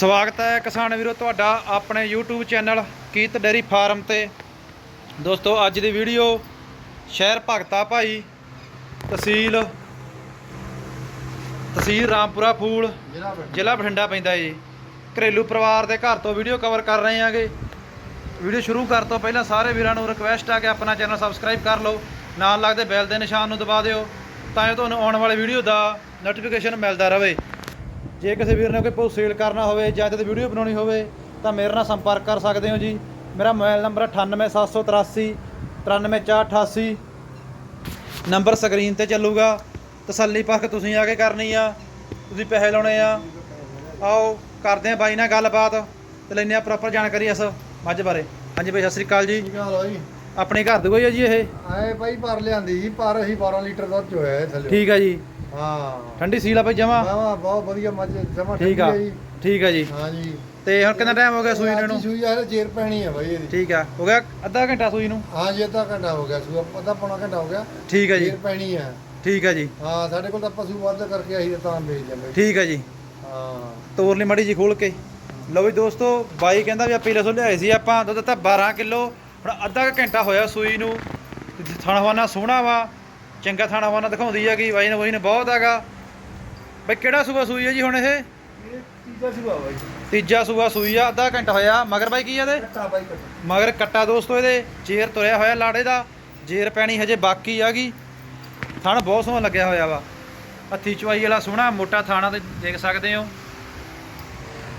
ਸਵਾਗਤ ਹੈ ਕਿਸਾਨ ਵੀਰੋ, ਤੁਹਾਡਾ ਆਪਣੇ YouTube ਚੈਨਲ ਕੀਤ ਡੇਰੀ ਫਾਰਮ ਤੇ। ਦੋਸਤੋ, ਅੱਜ ਦੀ ਵੀਡੀਓ ਸ਼ਹਿਰ ਭਗਤਾ ਭਾਈ ਤਹਿਸੀਲ ਤਹਿਸੀਲ ਰਾਮਪੁਰਾ ਫੂਲ, ਜ਼ਿਲ੍ਹਾ ਬਠਿੰਡਾ ਪੈਂਦਾ ਜੀ। ਘਰੇਲੂ ਪਰਿਵਾਰ ਦੇ ਘਰ ਤੋਂ ਵੀਡੀਓ ਕਵਰ ਕਰ ਰਹੇ ਹਾਂਗੇ। ਵੀਡੀਓ ਸ਼ੁਰੂ ਕਰਨ ਤੋਂ ਪਹਿਲਾਂ ਸਾਰੇ ਵੀਰਾਂ ਨੂੰ ਰਿਕਵੈਸਟ ਆ ਕਿ ਆਪਣਾ ਚੈਨਲ ਸਬਸਕ੍ਰਾਈਬ ਕਰ ਲਓ, ਨਾਲ ਲੱਗਦੇ ਬੈਲ ਦੇ ਨਿਸ਼ਾਨ ਨੂੰ ਦਬਾ ਦਿਓ, ਤਾਂ ਜੋ ਤੁਹਾਨੂੰ ਆਉਣ ਵਾਲੇ ਵੀਡੀਓ ਦਾ ਨੋਟੀਫਿਕੇਸ਼ਨ ਮਿਲਦਾ ਰਹੇ। ਜੇ ਕਿਸੇ ਵੀਰ ਨੇ ਕੋਈ ਪੋਸਟ ਸੇਲ ਕਰਨਾ ਹੋਵੇ ਜਾਂ ਤੇ ਵੀਡੀਓ ਬਣਾਉਣੀ ਹੋਵੇ ਤਾਂ ਮੇਰੇ ਨਾਲ ਸੰਪਰਕ ਕਰ ਸਕਦੇ ਹੋ ਜੀ। ਮੇਰਾ ਮੋਬਾਈਲ ਨੰਬਰ 98783 93488 ਨੰਬਰ ਸਕਰੀਨ ਤੇ ਚੱਲੂਗਾ। ਤਸੱਲੀ ਪਰਖ ਤੁਸੀਂ ਆ ਕੇ ਕਰਨੀ ਆ। ਤੁਸੀਂ ਪੈਸੇ ਲਾਉਣੇ ਆ। ਆਓ ਕਰਦੇ ਆ ਬਾਈ ਨਾਲ ਗੱਲਬਾਤ ਤੇ ਲੈਂਦੇ ਆ ਪ੍ਰੋਪਰ ਜਾਣਕਾਰੀ ਇਸ ਮੱਝ ਬਾਰੇ। ਹਾਂਜੀ ਬਾਈ ਸਤਿ ਸ੍ਰੀ ਅਕਾਲ ਜੀ। ਕੀ ਹਾਲ ਆ ਜੀ ਆਪਣੇ ਘਰ ਦੀ ਕੋਈ ਹੈ ਜੀ ਇਹ? ਆਏ ਭਾਈ ਪਰ ਲਿਆਂਦੀ ਸੀ ਪਰ ਅਸੀਂ 12 ਲੀਟਰ ਦੁੱਧ ਚੋਇਆ ਥੱਲੇ। ਠੀਕ ਆ ਜੀ। ਹਾਂ। ਠੰਡੀ ਸੀਲ ਆ ਬਾਈ ਜਮਾ? ਵਾਹ ਬਹੁਤ ਵਧੀਆ ਮੱਝ ਜਮਾ ਠੀਕ ਆ। ਠੀਕ ਆ ਜੀ। ਹਾਂ ਜੀ ਤੇ ਹੁਣ ਕਿੰਨਾ ਟਾਈਮ ਹੋ ਗਿਆ ਸੂਈ ਨੂੰ ਸੂਈ ਆ ਜੇਰ ਪੈਣੀ ਆ ਭਾਈ ਇਹਦੀ। ਠੀਕ ਆ। ਹੋ ਗਿਆ ਅੱਧਾ ਘੰਟਾ ਸੂਈ ਨੂੰ? ਹਾਂ ਜੀ ਅੱਧਾ ਘੰਟਾ ਹੋ ਗਿਆ ਸੂਆ ਅੱਧਾ ਪੌਣਾ ਘੰਟਾ ਹੋ ਗਿਆ। ਠੀਕ ਆ ਜੀ। ਜੇਰ ਪੈਣੀ ਆ। ਠੀਕ ਆ ਜੀ। ਹਾਂ ਸਾਡੇ ਕੋਲ ਤਾਂ ਪਸ਼ੂ ਵੱਧ ਕਰਕੇ ਅਸੀਂ ਤਾਂ ਵੇਚ ਜਾਂਦੇ ਠੀਕ ਆ ਜੀ। ਹਾਂ। ਤੋਰ ਲਈ ਮੜੀ ਜੀ ਖੋਲ ਕੇ। ਲਓ ਵੀ ਦੋਸਤੋ ਬਾਈ ਕਹਿੰਦਾ ਵੀ ਆਪੀ ਲਸੋ ਲਿਆਏ ਸੀ। ਆਪਾਂ ਦੁੱਧ ਤਾਂ 12 ਕਿਲੋ। ਹੁਣ ਅੱਧਾ ਘੰਟਾ ਹੋਇਆ ਸੂਈ ਨੂੰ। ਥਣਵਾਨਾ ਸੋਹਣਾ ਵਾ। ਚੰਗਾ ਥਣਵਾਨਾ ਦਿਖਾਉਂਦੀ ਆ ਕਿ ਬਾਈ ਨੇ ਬਾਈ ਨੇ ਬਹੁਤ ਹੈਗਾ। ਬਈ ਕਿਹੜਾ ਸੂਆ ਸੂਈ ਆ ਜੀ ਹੁਣ ਇਹ? ਇਹ ਤੀਜਾ ਸੂਆ ਭਾਈ ਤੀਜਾ ਸੂਆ ਸੂਈ ਆ ਅੱਧਾ ਘੰਟਾ ਹੋਇਆ। ਮਗਰ ਬਾਈ ਕੀ ਆ ਇਹਦੇ? ਕੱਟਾ ਭਾਈ ਕੱਟਾ। ਮਗਰ ਕੱਟਾ ਦੋਸਤੋ ਇਹਦੇ ਜੇਰ ਤੁਰਿਆ ਹੋਇਆ ਲਾੜੇ ਦਾ। ਜੇਰ ਪੈਣੀ ਹਜੇ ਬਾਕੀ ਆਗੀ ਥਣ ਬਹੁਤ ਸੋਹਣਾ ਲੱਗਿਆ ਹੋਇਆ ਵਾ। ਹੱਥੀ ਚਵਾਈ ਵਾਲਾ ਸੋਹਣਾ ਮੋਟਾ ਥਾਣਾ ਤੇ ਦੇਖ ਸਕਦੇ ਹੋ।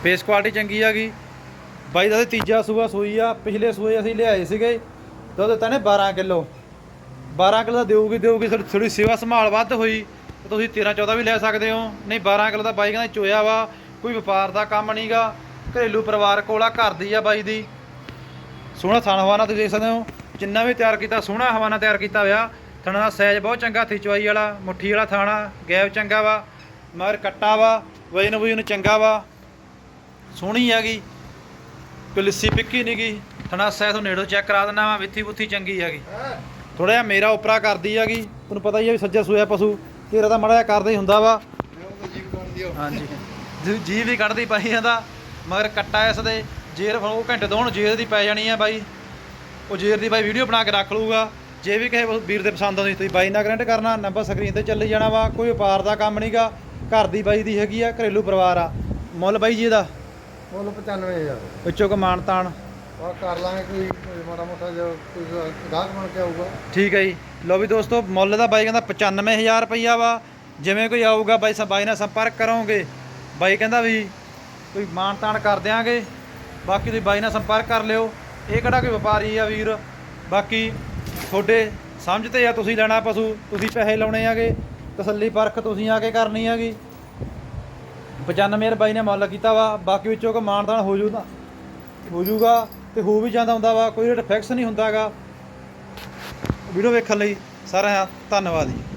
ਫੇਸ ਕੁਆਲਿਟੀ ਚੰਗੀ ਆਗੀ ਬਾਈ ਦਾ ਤੀਜਾ ਸੂਆ ਸੂਈ ਆ। ਪਿਛਲੇ ਸੂਏ ਅਸੀਂ ਲਿਆਏ ਸੀਗੇ। ਦੁੱਧ ਦਿੱਤਾ ਨੇ 12 ਕਿਲੋ। 12 ਕਿਲੋ ਦਾ ਦੇਊਗੀ ਦੇਊਗੀ ਥੋੜੀ ਸੇਵਾ ਸੰਭਾਲ ਵੱਧ ਹੋਈ ਤੁਸੀਂ 13 14 ਵੀ ਲੈ ਸਕਦੇ ਹੋ। ਨਹੀਂ 12 ਕਿਲੋ ਦਾ ਬਾਈ ਕਹਿੰਦਾ ਚੋਇਆ ਵਾ, ਕੋਈ ਵਪਾਰ ਦਾ ਕੰਮ ਨਹੀਂਗਾ ਘਰੇਲੂ ਪਰਿਵਾਰ ਕੋਲ ਆ, ਘਰ ਦੀ ਆ ਬਾਈ ਦੀ। ਸੋਹਣਾ ਥਣ ਹਵਾਨਾ ਤੁਸੀਂ ਦੇਖ ਸਕਦੇ ਹੋ, ਜਿੰਨਾ ਵੀ ਤਿਆਰ ਕੀਤਾ, ਸੋਹਣਾ ਹਵਾਨਾ ਤਿਆਰ ਕੀਤਾ ਹੋਇਆ। ਥਣਾ ਦਾ ਸਾਈਜ਼ ਬਹੁਤ ਚੰਗਾ ਥੀ ਚੋਈ ਵਾਲਾ, ਮੁੱਠੀ ਵਾਲਾ ਥਾਣਾ ਗੈਪ ਚੰਗਾ ਵਾ, ਮਗਰ ਕੱਟਾ ਵਾ, ਵਜਨ ਵਜਨ ਚੰਗਾ ਵਾ। ਸੋਹਣੀ ਹੈਗੀ, ਕੋਈ ਲਿੱਸੀ ਪਿੱਕੀ ਨਹੀਂ ਗਈ ਥਣਾ ਸਾਈਜ਼ ਤੋਂ ਨੇੜੋਂ ਚੈੱਕ ਕਰਾ ਦਿੰਦਾ ਵਾ ਵਿੱਥੀ ਬੁੱਥੀ ਚੰਗੀ ਹੈਗੀ। ਥੋੜਾ ਜਿਹਾ ਮੇਰਾ ਉਪਰਾ ਕਰਦੀ ਹੈਗੀ। ਤੁਹਾਨੂੰ ਪਤਾ ਹੀ ਹੈ ਵੀ ਸੱਜਾ ਸੂਇਆ ਪਸ਼ੂ ਤੇਰਾ ਤਾਂ ਮੜਾ ਜਿਹਾ ਕਰਦਾ ਹੀ ਹੁੰਦਾ ਵਾ। ਹਾਂਜੀ। ਜੀ- ਵੀ ਕੱਢਦੀ ਪਈ ਜਾਂਦਾ ਮਗਰ ਕੱਟਾ ਇਸ ਦੇ ਜੇਰ ਉਹ ਘੰਟੇ ਦੋ ਹੁਣ ਜੇਰ ਦੀ ਪੈ ਜਾਣੀ ਆ ਬਾਈ। ਉਹ ਜੇਰ ਦੀ ਬਾਈ ਵੀਡੀਓ ਬਣਾ ਕੇ ਰੱਖ ਲਊਗਾ। ਜੇ ਵੀ ਕਿਸੇ ਵੀਰ ਦੇ ਪਸੰਦ ਆਉਂਦੀ ਤੁਸੀਂ ਬਾਈ ਨਾਲ ਕਨੈਕਟ ਕਰਨਾ ਨੰਬਰ ਸਕਰੀਨ ਤੇ ਚੱਲੀ ਜਾਣਾ ਵਾ ਕੋਈ ਵਪਾਰ ਦਾ ਕੰਮ ਨਹੀਂਗਾ ਘਰ ਦੀ ਬਾਈ ਦੀ ਹੈਗੀ ਆ ਘਰੇਲੂ ਪਰਿਵਾਰ ਆ। ਮੁੱਲ ਬਾਈ ਜੀ ਇਹਦਾ? ਮੁੱਲ 95000 ਵਿੱਚੋਂ ਕੋ ਮਾਣ ਤਾਣ। ਆ ਕਰ ਲਾਂਗੇ ਕੋਈ ਮਾੜਾ ਮੋਟਾ ਜੋ ਕੋਈ ਗਾਹਕ ਬਣ ਕੇ ਆਊਗਾ। ਠੀਕ ਹੈ ਜੀ। ਲੋ ਵੀ ਦੋਸਤੋ, ਮੁੱਲ ਦਾ ਬਾਈ ਕਹਿੰਦਾ 95000 ਰੁਪਈਆ ਵਾ। ਜਿਵੇਂ ਕੋਈ ਆਊਗਾ, ਬਾਈ ਬਾਈ ਨਾਲ ਸੰਪਰਕ ਕਰੋਗੇ। ਬਾਈ ਕਹਿੰਦਾ ਵੀ ਕੋਈ ਮਾਣ ਤਾਣ ਕਰ ਦਿਆਂਗੇ। ਬਾਕੀ ਤੁਸੀਂ ਬਾਈ ਨਾਲ ਸੰਪਰਕ ਕਰ ਲਿਓ। ਇਹ ਕਿਹੜਾ ਕੋਈ ਵਪਾਰੀ ਆ ਵੀਰ? ਬਾਕੀ ਤੁਹਾਡੇ ਸਮਝ ਤੇ ਆ, ਤੁਸੀਂ ਲੈਣਾ ਪਸ਼ੂ, ਤੁਸੀਂ ਪੈਸੇ ਲਾਉਣੇ ਆਗੇ। ਤਸੱਲੀ ਪਰਖ ਤੁਸੀਂ ਆ ਕੇ ਕਰਨੀ ਹੈਗੀ। 95 ਬਾਈ ਨੇ ਮੁੱਲ ਕੀਤਾ ਵਾ। ਬਾਕੀ ਵਿੱਚੋਂ ਕੋ ਮਾਣ ਤਾਣ ਹੋ ਜੂਗਾ ਹੋ ਜੂਗਾ। ਤੇ ਹੋ ਵੀ ਜਾਂਦਾ ਹੁੰਦਾ ਵਾ, ਕੋਈ ਰੇਟ ਫਿਕਸ ਨਹੀਂ ਹੁੰਦਾਗਾ। ਵੀਡੀਓ ਵੇਖਣ ਲਈ ਸਾਰਿਆਂ ਦਾ ਧੰਨਵਾਦ ਜੀ।